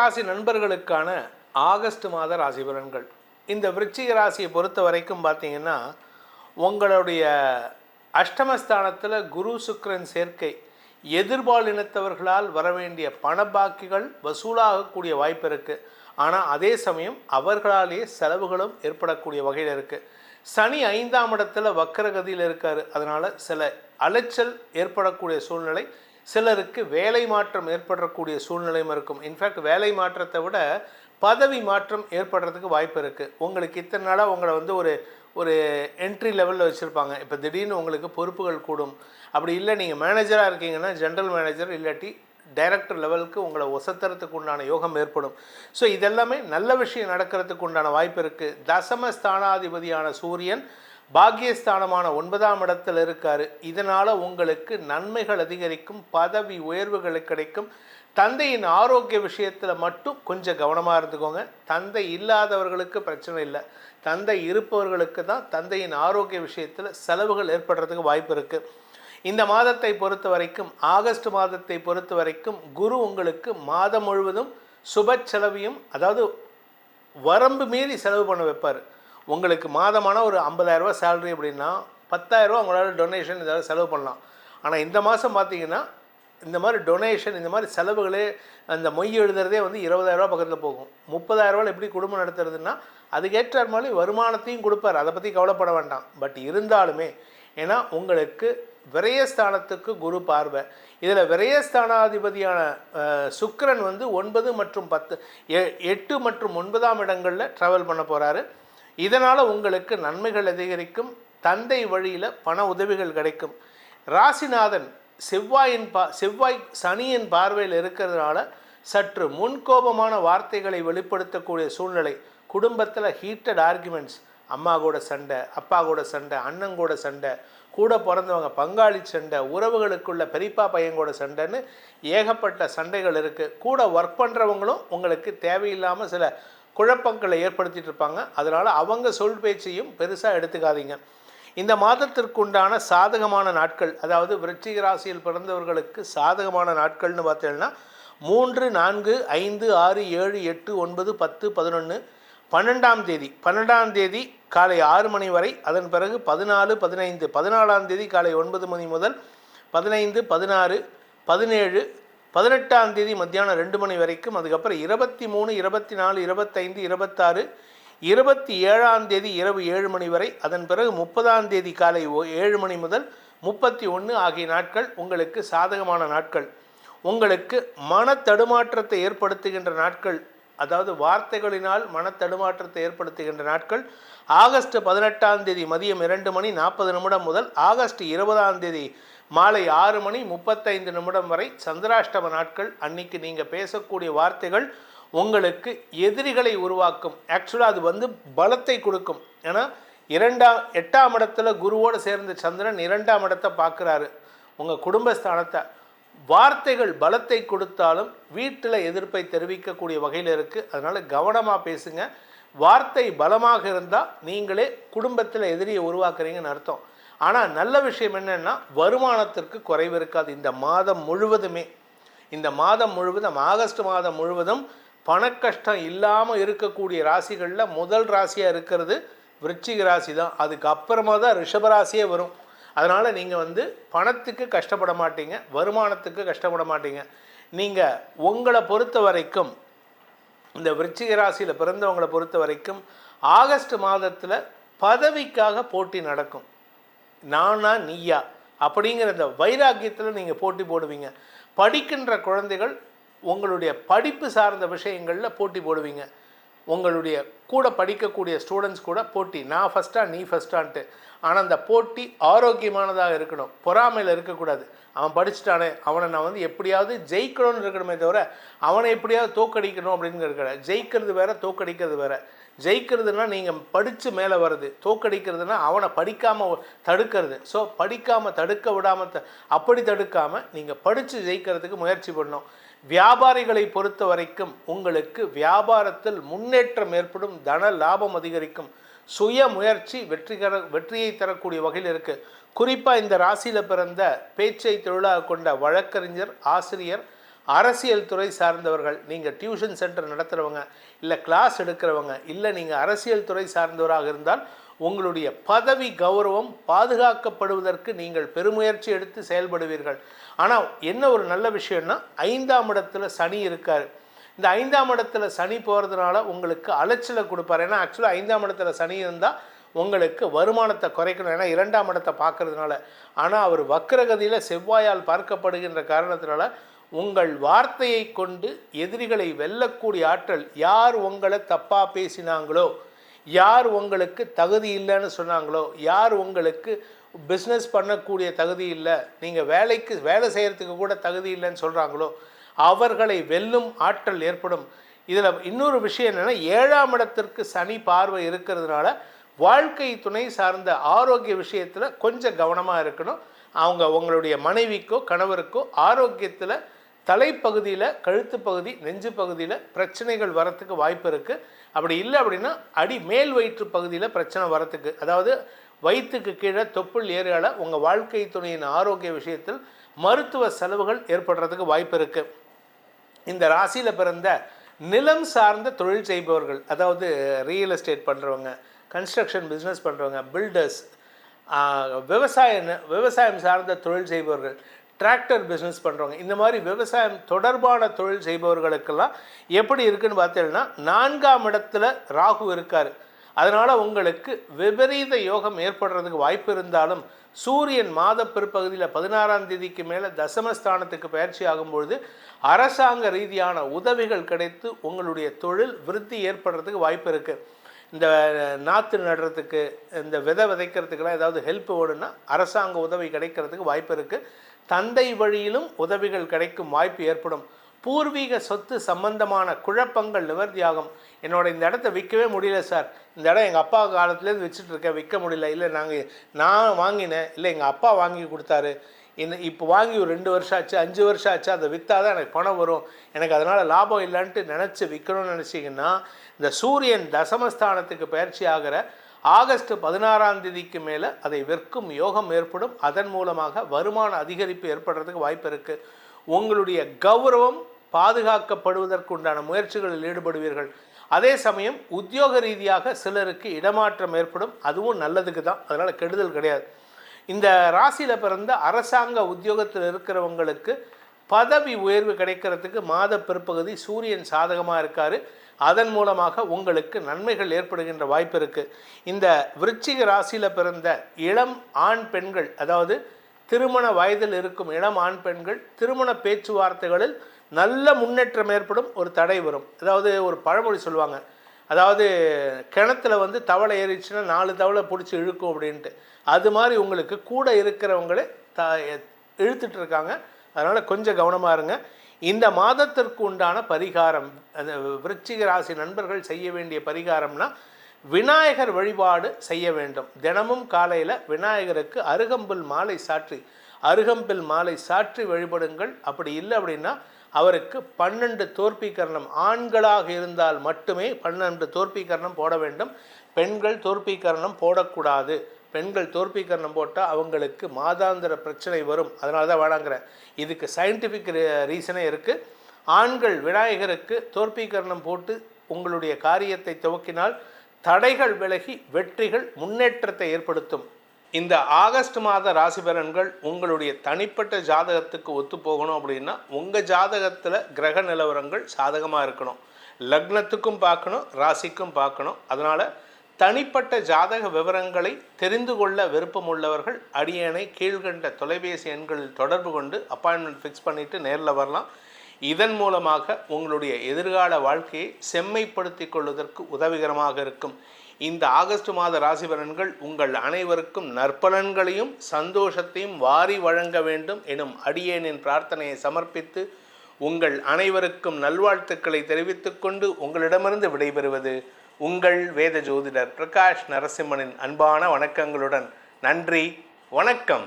ராசி நண்பர்களுக்கான ஆகஸ்ட் மாத ராசி பலன்கள். இந்த விருச்சிக ராசியை பொறுத்த வரைக்கும் பார்த்தீங்கன்னா உங்களுடைய அஷ்டமஸ்தானத்தில் குரு சுக்கரன் சேர்க்கை எதிர்பாலினத்தவர்களால் வரவேண்டிய பணப்பாக்கிகள் வசூலாகக்கூடிய வாய்ப்பு இருக்குது ஆனால் அதே சமயம் அவர்களாலேயே செலவுகளும் ஏற்படக்கூடிய வகையில் இருக்குது சனி ஐந்தாம் இடத்துல வக்கரகதியில் இருக்கார். அதனால் சில அலைச்சல் ஏற்படக்கூடிய சூழ்நிலை சிலருக்கு வேலை மாற்றம் ஏற்படக்கூடிய சூழ்நிலையும் இருக்கும். இன்ஃபேக்ட் வேலை மாற்றத்தை விட பதவி மாற்றம் ஏற்படுறதுக்கு வாய்ப்பு இருக்குது உங்களுக்கு இத்தனை நாளாக உங்களை வந்து ஒரு ஒரு என்ட்ரி லெவலில் வச்சுருப்பாங்க. இப்போ திடீர்னு உங்களுக்கு பொறுப்புகள் கூடும். அப்படி இல்லை நீங்கள் மேனேஜராக இருக்கீங்கன்னா ஜென்ரல் மேனேஜர் இல்லாட்டி டைரக்டர் லெவலுக்கு உங்களை ஒசத்துறதுக்கு உண்டான யோகம் ஏற்படும். ஸோ இதெல்லாமே நல்ல விஷயம் நடக்கிறதுக்கு உண்டான வாய்ப்பு இருக்குது தசம ஸ்தானாதிபதியான சூரியன் பாக்கியஸ்தானமான ஒன்பதாம் இடத்தில் இருக்கார். இதனால் உங்களுக்கு நன்மைகள் அதிகரிக்கும் பதவி உயர்வுகள் கிடைக்கும். தந்தையின் ஆரோக்கிய விஷயத்தில் மட்டும் கொஞ்சம் கவனமாக இருந்துக்கோங்க. தந்தை இல்லாதவர்களுக்கு பிரச்சனை இல்லை. தந்தை இருப்பவர்களுக்கு தான் தந்தையின் ஆரோக்கிய விஷயத்தில் செலவுகள் ஏற்படுறதுக்கு வாய்ப்பு இருக்குது இந்த மாதத்தை பொறுத்த வரைக்கும் ஆகஸ்ட் மாதத்தை பொறுத்த வரைக்கும் குரு உங்களுக்கு மாதம் முழுவதும் சுப செலவையும் அதாவது வரம்பு மீறி செலவு பண்ண வைப்பார். உங்களுக்கு மாதமான ஒரு 50000 சேலரி அப்படின்னா 10000 உங்களால் டொனேஷன் ஏதாவது செலவு பண்ணலாம். ஆனால் இந்த மாதம் பார்த்தீங்கன்னா இந்த மாதிரி டொனேஷன் இந்த மாதிரி செலவுகளே அந்த மொய் எழுதுறதே வந்து 20000 பக்கத்தில் போகும். 30000 எப்படி குடும்பம் நடத்துறதுன்னா அதுக்கேற்ற மாதிரி வருமானத்தையும் கொடுப்பார். அதை பற்றி கவலைப்பட வேண்டாம். பட் இருந்தாலுமே ஏன்னா உங்களுக்கு விரயஸ்தானத்துக்கு குரு பார்வை. இதில் விரயஸ்தானாதிபதியான சுக்கரன் வந்து ஒன்பது மற்றும் பத்து எ- எட்டு மற்றும் ஒன்பதாம் இடங்களில் ட்ராவல் பண்ண போகிறாரு இதனால் உங்களுக்கு நன்மைகள் அதிகரிக்கும் தந்தை வழியில் பண உதவிகள் கிடைக்கும். ராசிநாதன் செவ்வாயின் பா செவ்வாய் சனியின் பார்வையில் இருக்கிறதுனால சற்று முன்கோபமான வார்த்தைகளை வெளிப்படுத்தக்கூடிய சூழ்நிலை. குடும்பத்தில் ஹீட்டட் ஆர்குமெண்ட்ஸ் அம்மா கூட சண்டை அப்பா கூட சண்டை அண்ணன் கூட சண்டை கூட பிறந்தவங்க பங்காளி சண்டை உறவுகளுக்குள்ள பெரியப்பா பையன் கூட சண்டைன்னு ஏகப்பட்ட சண்டைகள் இருக்குது கூட ஒர்க் பண்ணுறவங்களும் உங்களுக்கு தேவையில்லாமல் சில குழப்பங்களை ஏற்படுத்திட்டு இருப்பாங்க. அதனால் அவங்க சொல் பேச்சையும் பெருசாக எடுத்துக்காதீங்க. இந்த மாதத்திற்குண்டான சாதகமான நாட்கள் அதாவது விருச்சிக ராசியில் பிறந்தவர்களுக்கு சாதகமான நாட்கள்னு பார்த்தீங்கன்னா மூன்று நான்கு ஐந்து ஆறு ஏழு எட்டு ஒன்பது பத்து பதினொன்று பன்னெண்டாம் தேதி. பன்னெண்டாம் தேதி காலை ஆறு மணி வரை அதன் பிறகு பதினாலு பதினைந்து பதினாலாம் தேதி காலை ஒன்பது மணி முதல் பதினைந்து பதினாறு பதினேழு பதினெட்டாம் தேதி மத்தியானம் ரெண்டு மணி வரைக்கும் அதுக்கப்புறம் இருபத்தி மூணு இருபத்தி நாலு இருபத்தைந்து இருபத்தாறு இருபத்தி ஏழாம் தேதி இரவு ஏழு மணி வரை அதன் பிறகு முப்பதாம் தேதி காலை ஓ- ஏழு மணி முதல் முப்பத்தி ஒன்று ஆகிய நாட்கள் உங்களுக்கு சாதகமான நாட்கள். உங்களுக்கு மன தடுமாற்றத்தை ஏற்படுத்துகின்ற நாட்கள் அதாவது வார்த்தைகளினால் மன தடுமாற்றத்தை ஏற்படுத்துகின்ற நாட்கள் ஆகஸ்ட் பதினெட்டாம் தேதி மதியம் இரண்டு மணி நாற்பது நிமிடம் முதல் ஆகஸ்ட் இருபதாம் தேதி மாலை ஆறு மணி முப்பத்தைந்து நிமிடம் வரை சந்திராஷ்டம நாட்கள். அன்னைக்கு நீங்கள் பேசக்கூடிய வார்த்தைகள் உங்களுக்கு எதிரிகளை உருவாக்கும். ஆக்சுவலாக அது வந்து பலத்தை கொடுக்கும். ஏன்னா இரண்டாம் எட்டாம் இடத்துல குருவோடு சேர்ந்த சந்திரன் இரண்டாம் இடத்தை பார்க்குறாரு. உங்கள் குடும்பஸ்தானத்தை. வார்த்தைகள் பலத்தை கொடுத்தாலும் வீட்டில் எதிர்ப்பை தெரிவிக்கக்கூடிய வகையில் இருக்குது அதனால் கவனமாக பேசுங்க. வார்த்தை பலமாக இருந்தால் நீங்களே குடும்பத்தில் எதிரியை உருவாக்குறீங்கன்னு அர்த்தம். ஆனால் நல்ல விஷயம் என்னென்னா வருமானத்திற்கு குறைவு இருக்காது. இந்த மாதம் முழுவதுமே. இந்த மாதம் முழுவதும் ஆகஸ்ட் மாதம் முழுவதும் பணக்கஷ்டம் இல்லாமல் இருக்கக்கூடிய ராசிகளில் முதல் ராசியாக இருக்கிறது விருச்சிக ராசி தான். அதுக்கு அப்புறமா தான் ரிஷபராசியே வரும். அதனால் நீங்கள் வந்து பணத்துக்கு கஷ்டப்பட மாட்டீங்க வருமானத்துக்கு கஷ்டப்பட மாட்டீங்க. நீங்கள் உங்களை பொறுத்த வரைக்கும் இந்த விருச்சிக ராசியில் பிறந்தவங்களை பொறுத்த வரைக்கும் ஆகஸ்ட் மாதத்தில் பதவிக்காக போட்டி நடக்கும். நானா நீயா? அப்படிங்கிற இந்த வைராக்கியத்தில் நீங்கள் போட்டி போடுவீங்க. படிக்கின்ற குழந்தைகள் உங்களுடைய படிப்பு சார்ந்த விஷயங்களில் போட்டி போடுவீங்க. உங்களுடைய கூட படிக்கக்கூடிய ஸ்டூடெண்ட்ஸ் கூட போட்டி. நான் ஃபஸ்ட்டா நீ ஃபஸ்ட்டான்ட்டு ஆனால் அந்த போட்டி ஆரோக்கியமானதாக இருக்கணும். பொறாமையில் இருக்கக்கூடாது. அவன் படிச்சுட்டானே. அவனை நான் வந்து எப்படியாவது ஜெயிக்கணும்னு இருக்கணுமே தவிர அவனை எப்படியாவது தோக்கடிக்கணும் அப்படின்னு இருக்கிற ஜெயிக்கிறது வேற தோக்கடிக்கிறது வேற. ஜெயிக்கிறதுனா நீங்கள் படித்து மேலே வர்றது தோக்கடிக்கிறதுனா அவனை படிக்காமல் தடுக்கிறது. ஸோ படிக்காமல் தடுக்க விடாமல் த அப்படி தடுக்காமல் நீங்கள் படித்து ஜெயிக்கிறதுக்கு முயற்சி பண்ணணும். வியாபாரிகளை பொறுத்த வரைக்கும் உங்களுக்கு வியாபாரத்தில் முன்னேற்றம் ஏற்படும் தன லாபம் அதிகரிக்கும். சுய முயற்சி வெற்றிகர வெற்றியை தரக்கூடிய வகையில் இருக்குது குறிப்பாக இந்த ராசியில் பிறந்த பேச்சை தொழிலாக கொண்ட வழக்கறிஞர் ஆசிரியர் அரசியல் துறை சார்ந்தவர்கள் நீங்கள் டியூஷன் சென்டர் நடத்துகிறவங்க இல்லை கிளாஸ் எடுக்கிறவங்க இல்லை நீங்கள் அரசியல் துறை சார்ந்தவராக இருந்தால் உங்களுடைய பதவி கௌரவம் பாதுகாக்கப்படுவதற்கு நீங்கள் பெருமுயற்சி எடுத்து செயல்படுவீர்கள். ஆனால் என்ன ஒரு நல்ல விஷயம்னா ஐந்தாம் இடத்துல சனி இருக்கார். இந்த ஐந்தாம் இடத்துல சனி போகிறதுனால உங்களுக்கு அலைச்சலை கொடுப்பார். ஏன்னா ஆக்சுவலாக ஐந்தாம் இடத்துல சனி இருந்தால் உங்களுக்கு வருமானத்தை குறைக்கணும். ஏன்னா இரண்டாம் இடத்தை பார்க்கறதுனால. ஆனால் அவர் வக்கரகதியில் செவ்வாயால் பார்க்கப்படுகின்ற காரணத்தினால உங்கள் வார்த்தையை கொண்டு எதிரிகளை வெல்லக்கூடிய ஆற்றல் யார் உங்களை தப்பாக பேசினாங்களோ யார் உங்களுக்கு தகுதி இல்லைன்னு சொன்னாங்களோ யார் உங்களுக்கு பிஸ்னஸ் பண்ணக்கூடிய தகுதி இல்லை நீங்கள் வேலைக்கு வேலை செய்கிறதுக்கு கூட தகுதி இல்லைன்னு சொல்கிறாங்களோ அவர்களை வெல்லும் ஆற்றல் ஏற்படும். இதில் இன்னொரு விஷயம் என்னென்னா ஏழாம் இடத்திற்கு சனி பார்வை இருக்கிறதுனால வாழ்க்கை துணை சார்ந்த ஆரோக்கிய விஷயத்தில் கொஞ்சம் கவனமாக இருக்கணும். அவங்க உங்களுடைய மனைவிக்கோ கணவருக்கோ ஆரோக்கியத்தில் தலைப்பகுதியில் கழுத்து பகுதி நெஞ்சு பகுதியில் பிரச்சனைகள் வரத்துக்கு வாய்ப்பு இருக்குது அப்படி இல்லை அப்படின்னா அடி மேல் வயிற்று பகுதியில் பிரச்சனை வரத்துக்கு அதாவது வயிற்றுக்கு கீழே தொப்புள் ஏரியாவில் உங்கள் வாழ்க்கை துணையின் ஆரோக்கிய விஷயத்தில் மருத்துவ செலவுகள் ஏற்படுறதுக்கு வாய்ப்பு இருக்குது இந்த ராசியில் பிறந்த நிலம் சார்ந்த தொழில் செய்பவர்கள் அதாவது ரியல் எஸ்டேட் பண்ணுறவங்க கன்ஸ்ட்ரக்ஷன் பிஸ்னஸ் பண்ணுறவங்க பில்டர்ஸ் விவசாய விவசாயம் சார்ந்த தொழில் செய்பவர்கள் டிராக்டர் பிஸ்னஸ் பண்ணுறவங்க இந்த மாதிரி விவசாயம் தொடர்பான தொழில் செய்பவர்களுக்கெல்லாம் எப்படி இருக்குன்னு பார்த்தீங்கன்னா நான்காம் இடத்துல ராகு இருக்கார். அதனால் உங்களுக்கு விபரீத யோகம் ஏற்படுறதுக்கு வாய்ப்பு இருந்தாலும் சூரியன் மாத பிற்பகுதியில் பதினாறாம் தேதிக்கு மேலே தசமஸ்தானத்துக்கு பயிற்சி ஆகும்பொழுது அரசாங்க ரீதியான உதவிகள் கிடைத்து உங்களுடைய தொழில் விருத்தி ஏற்படுறதுக்கு வாய்ப்பு இருக்குது இந்த நாற்று நடுறதுக்கு இந்த விதை விதைக்கிறதுக்கெல்லாம் ஏதாவது ஹெல்ப் வேணும்னா அரசாங்க உதவி கிடைக்கிறதுக்கு வாய்ப்பு இருக்குது தந்தை வழியிலும் உதவிகள் கிடைக்கும் வாய்ப்பு ஏற்படும். பூர்வீக சொத்து சம்பந்தமான குழப்பங்கள் நிவர்த்தியாகும். என்னோட இந்த இடத்த விற்கவே முடியல சார். இந்த இடம் எங்கள் அப்பா காலத்துலேருந்து வச்சுட்டு இருக்கேன். விற்க முடியல. இல்லை நாங்கள் நான் வாங்கினேன். இல்லை எங்கள் அப்பா வாங்கி கொடுத்தாரு. இந்த இப்போ வாங்கி ஒரு ரெண்டு வருஷம் ஆச்சு அஞ்சு வருஷம் ஆச்சு அதை விற்றா தான் எனக்கு பணம் வரும். எனக்கு அதனால் லாபம் இல்லைன்ட்டு நினச்சி விற்கணும்னு நினச்சிங்கன்னா இந்த சூரியன் தசமஸ்தானத்துக்கு பயிற்சி ஆகிற ஆகஸ்ட் பதினாறாம் தேதிக்கு மேலே அதை விற்கும் யோகம் ஏற்படும். அதன் மூலமாக வருமான அதிகரிப்பு ஏற்படுறதுக்கு வாய்ப்பு இருக்குது உங்களுடைய கௌரவம் பாதுகாக்கப்படுவதற்குண்டான முயற்சிகளில் ஈடுபடுவீர்கள். அதே சமயம் உத்தியோக ரீதியாக சிலருக்கு இடமாற்றம் ஏற்படும். அதுவும் நல்லதுக்கு தான். அதனால் கெடுதல் கிடையாது. இந்த ராசியில் பிறந்த அரசாங்க உத்தியோகத்தில் இருக்கிறவங்களுக்கு பதவி உயர்வு கிடைக்கிறதுக்கு மாத பிற்பகுதி சூரியன் சாதகமாக இருக்கார். அதன் மூலமாக உங்களுக்கு நன்மைகள் ஏற்படுகின்ற வாய்ப்பு இருக்குது இந்த விருச்சிக ராசியில் பிறந்த இளம் ஆண் பெண்கள் அதாவது திருமண வயதில் இருக்கும் இளம் ஆண் பெண்கள் திருமண பேச்சுவார்த்தைகளில் நல்ல முன்னேற்றம் ஏற்படும் ஒரு தடை வரும். அதாவது ஒரு பழமொழி சொல்லுவாங்க அதாவது கிணத்துல வந்து தவளை ஏறிச்சுன்னா நாலு தவளை பிடிச்சி இழுக்கும் அப்படின்ட்டு. அது மாதிரி உங்களுக்கு கூட இருக்கிறவங்களே த இழுத்துட்டு இருக்காங்க. அதனால் கொஞ்சம் கவனமாக இருங்க. இந்த மாதத்திற்கு உண்டான பரிகாரம் அந்த விருச்சிக ராசி நண்பர்கள் செய்ய வேண்டிய பரிகாரம்னா விநாயகர் வழிபாடு செய்ய வேண்டும். தினமும் காலையில் விநாயகருக்கு அருகம்பில் மாலை சாற்றி அருகம்பில் மாலை சாற்றி வழிபடுங்கள். அப்படி இல்லை அப்படின்னா அவருக்கு பன்னெண்டு தோற்பீகரணம் ஆண்களாக இருந்தால் மட்டுமே பன்னெண்டு தோற்பீகரணம் போட வேண்டும். பெண்கள் தோற்பீகரணம் போடக்கூடாது. பெண்கள் தோற்பீகரணம் போட்டால் அவங்களுக்கு மாதாந்திர பிரச்சனை வரும். அதனால தான் வேணாங்கிறேன் இதுக்கு சயின்டிஃபிக் ரீசனே இருக்குது ஆண்கள் விநாயகருக்கு தோற்பீகரணம் போட்டு உங்களுடைய காரியத்தை துவக்கினால் தடைகள் விலகி வெற்றிகள் முன்னேற்றத்தை ஏற்படுத்தும். இந்த ஆகஸ்ட் மாத ராசி பலன்கள் உங்களுடைய தனிப்பட்ட ஜாதகத்துக்கு ஒத்து போகணும் அப்படின்னா உங்கள் ஜாதகத்தில் கிரக நிலவரங்கள் சாதகமாக இருக்கணும். லக்னத்துக்கும் பார்க்கணும் ராசிக்கும் பார்க்கணும். அதனால் தனிப்பட்ட ஜாதக விவரங்களை தெரிந்து கொள்ள விருப்பம் உள்ளவர்கள் அடியனை கீழ்கண்ட தொலைபேசி எண்களில் தொடர்பு கொண்டு அப்பாயின்மெண்ட் ஃபிக்ஸ் பண்ணிவிட்டு நேரில் வரலாம். இதன் மூலமாக உங்களுடைய எதிர்கால வாழ்க்கையை செம்மைப்படுத்தி கொள்வதற்கு உதவிகரமாக இருக்கும். இந்த ஆகஸ்ட் மாத ராசி பலன்கள் உங்கள் அனைவருக்கும் நற்பலன்களையும் சந்தோஷத்தையும் வாரி வழங்க வேண்டும் எனும் அடியேனின் பிரார்த்தனையை சமர்ப்பித்து உங்கள் அனைவருக்கும் நல்வாழ்த்துக்களை தெரிவித்துக்கொண்டு உங்களிடமிருந்து விடைபெறுவது உங்கள் வேத ஜோதிடர் பிரகாஷ் நரசிம்மனின் அன்பான வணக்கங்களுடன். நன்றி வணக்கம்.